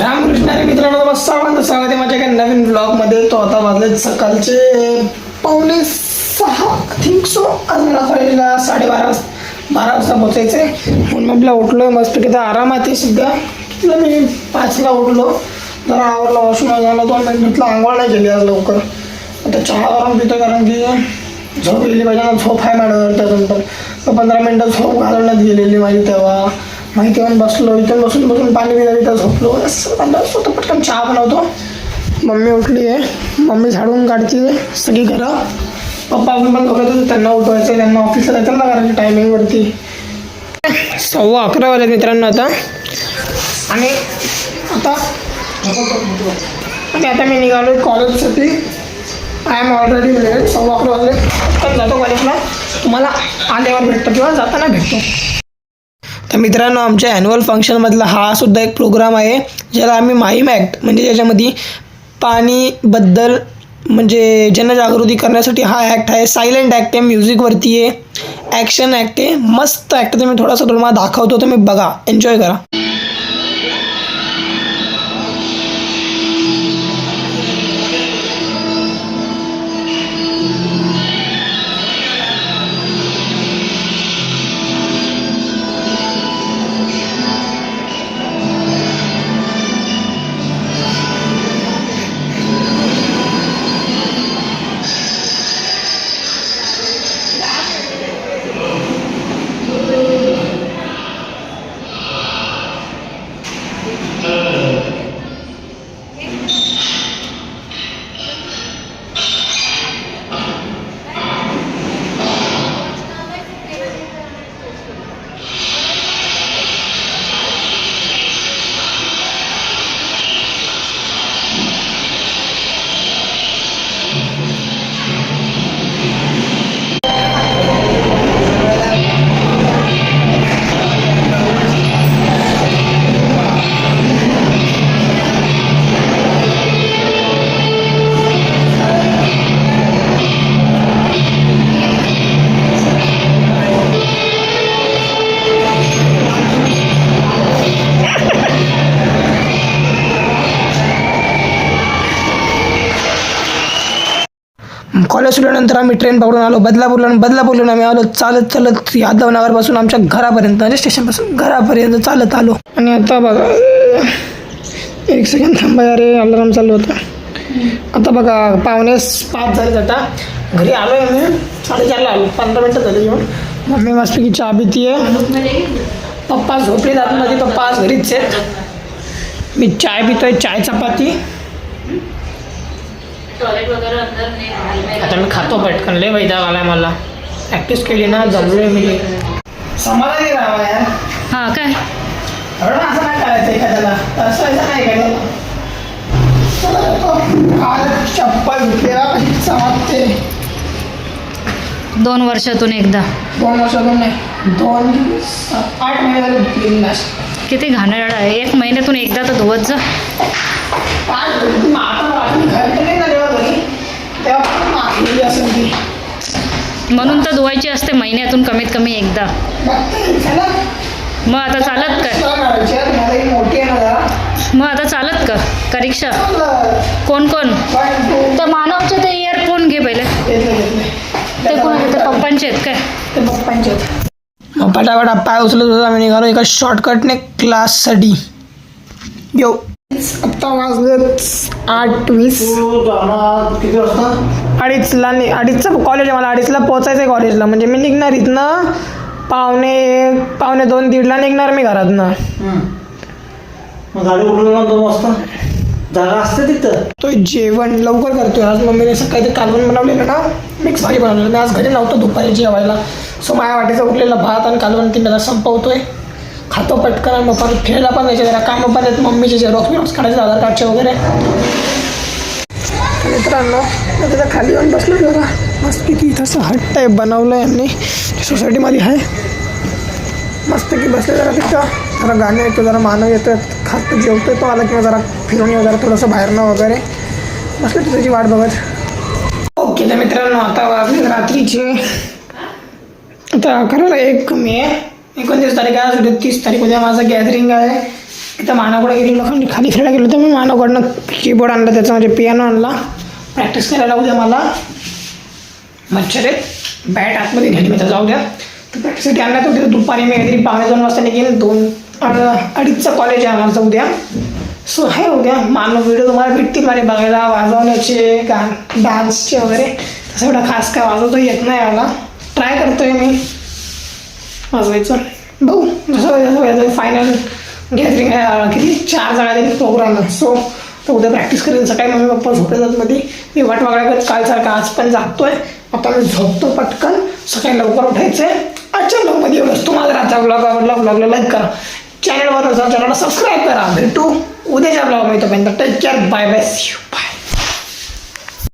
रामकृष्ण हरी मित्रांनो नमस्कार सर्वांचं स्वागत आहे. माझ्या काही नवीन ब्लॉगमध्ये तो आता वाजले सकाळचे पावणे सहा. थिंक सो आज मला कॉलेजला साडेबारा बारा वाजता पोचायचे आहे म्हणून मी आपला उठलो मस्त किती आराम आहे सध्या. कितीला मी पाचला उठलो. जरा आवरला वॉशरूम झाला. दोन मिनिटला आंघोळ नाही केली आज लवकर. आता चहा गरम पितो कारण की झोप गेली पाहिजे झोप आहे मॅडम. त्यानंतर तर पंधरा मिनटं झोप घालवण्यात गेलेली माझी तेव्हा. माहिती येऊन बसलो इथून बसून बसून पाणी पिता तिथं झोपलो. स्वतः पटकन चहा बनवतो. मम्मी उठली आहे. मम्मी झाडून काढते सगळी घरं. पप्पा आपण पण बघत होते त्यांना उठवायचं त्यांना ऑफिसला जायचं ना कारण टायमिंगवरती सव्वा अकरा वाजले मित्रांनो आता. आणि आता आणि आता मी निघालो कॉलेजसाठी आय एम ऑलरेडी लेट सव्वा अकरा वाजले. जातो कॉलेजला तुम्हाला आल्यावर भेटतो किंवा जाताना भेटतो. तर मित्रांनो आमच्या ॲन्युअल फंक्शनमधला हा सुद्धा एक प्रोग्राम आहे ज्याला आम्ही माहीम ॲक्ट म्हणजे ज्याच्यामध्ये पाणीबद्दल म्हणजे जनजागृती करण्यासाठी हा ॲक्ट आहे. सायलेंट ॲक्ट आहे म्युझिकवरती आहे ॲक्शन ॲक्ट आहे मस्त ॲक्ट तुम्ही थोडासा तुम्हाला दाखवतो तुम्ही बघा एन्जॉय करा. कॉलेज सुटल्यानंतर आम्ही ट्रेन पकडून आलो बदलापूरला बदलापूरला आम्ही आलो चालत चालत यादवनगरपासून आमच्या घरापर्यंत म्हणजे स्टेशनपासून घरापर्यंत चालत आलो. आणि आता बघा एक सेकंड थांबा अरे अलाराम चालू होता. आता बघा पावणे पाच झाले आता. घरी आलो आहे मी साडेचारला आलो पंधरा मिनटं झाले येऊन मम्मी मस्तपैकी चहा पिती आहे पप्पा झोपले जात माझे पप्पा आज घरीच आहेत. मी चाय पितोय चाय चपाती. टॉयलेट वगैरे अंदर नाही राहिलं. आता मी खातो पटकन लय वैताग आलाय मला. प्रॅक्टिस केली ना जमलोय मी. समाधानी राहावा यार. हा काय? असं नाही करायचं एखाद्याला. असं असं नाही करायचं. काल चप्पल घेतलेला कशी समाजते दोन वर्षातून एकदा. दोन वर्षातून नाही दोन सात आठ महिने झाले घेतलेली लास्ट किती घाणेरडा आहे. एक महिन्यातून एकदा तर धुवत जा वाटली घरी नाही ना जेव्हा घरी तेव्हा पण म्हणून तर धुवायची असते महिन्यातून कमीत कमी एकदा. मग आता चालत का मग आता चालत का? का रिक्षा. कोण कोण? त्या मानवचे ते इयरफोन घे पहिले. ते कोण ते पप्पांचे आहेत काय? ते पप्पांचे मग पटापट पाय उचलत होता आम्ही निघालो एका शॉर्टकटने क्लाससाठी यो. आत्ता वाजले आठ वीस. किती वाजता? अडीचला नि अडीचचं कॉलेज आहे मला. अडीचला पोचायचं आहे कॉलेजला म्हणजे मी निघणार इथनं पावणे एक पावणे दोन दीडला निघणार मी घरातनं. मग गाडी उठलो ना दोन वाजता जागा असते तिथं. तो जेवण लवकर करतोय. आज मम्मीने सकाळी ते कालवण बनवलेलं ना. मिक्स भाजी बनवलेलं. मी आज घरी नव्हतं दुपारी जेवायला. सो माझ्या वाटेचा उरलेला भात आणि कालवण तीन जरा संपवतोय. खातो पटकन मग परत फिरायला पण जायचे. जरा कामं पण आहेत. मम्मीचे झेरॉक्स बिरॉक्स काढायचे आधार कार्डचे वगैरे. तर मित्रांनो खाली येऊन बसलो जरा. मस्तपैकी इथं असं हट टाईप बनवलं आहे यांनी. सोसायटीमध्ये आहे. मस्तपैकी बसले जरा तिथं. जरा गाणे ऐकतो जरा मानव येतो खात जेवतोय तो आला किंवा जरा फिरून येऊ जरा थोडंसं बाहेरनं वगैरे. बसलं तुझी वाट बघत. ओके तर मित्रांनो आता वाजले रात्रीचे. आता करायला एक कमी आहे. एकोणतीस तारीख आहे सुद्धा तीस तारीख उद्या माझं गॅदरिंग आहे. इथं मानाकडे गेलेलो खाली खाली फिरायला गेलो तर मी मानाकडनं कीबोर्ड आणला त्याचा म्हणजे पियानो आणला. प्रॅक्टिस करायला उद्या मला. मच्छर. आहेत बॅट आतमध्ये घ्यायला मी तर जाऊ द्या. तर प्रॅक्टिससाठी आणला तर उद्या दुपारी मी काहीतरी पावणे दोन वाजता निघेन दोन अड- अडीचचं कॉलेज आहे आम्हाला उद्या सो आहे उद्या मानव व्हिडिओ तुम्हाला भेटतील माझे बघायला वाजवण्याचे गा डान्सचे वगैरे. तसं एवढा खास काय वाजवता येत नाही मला ट्राय करतोय मी. वाजवायचं. बघू. जसं जसं फायनल गॅदरिंग किती? चार जणांनी प्रोग्राम आहे. सो तर उद्या प्रॅक्टिस करेन. सकाळी मम्मी पप्पा झोपले मध्ये मी वाट बघायला कालसारखा आज पण जागतोय आता मी झोपतो पटकन. सकाळी लवकर उठायचं आहे. आजच्या ब्लॉगमध्ये एवढंच तुम्हाला राहता ब्लॉग आवडला. ब्लॉगला लाईक करा. चॅनलवर चॅनलला सबस्क्राईब करा. भेटू. उद्याच्या ब्लॉग मी तोपर्यंत take care bye bye see you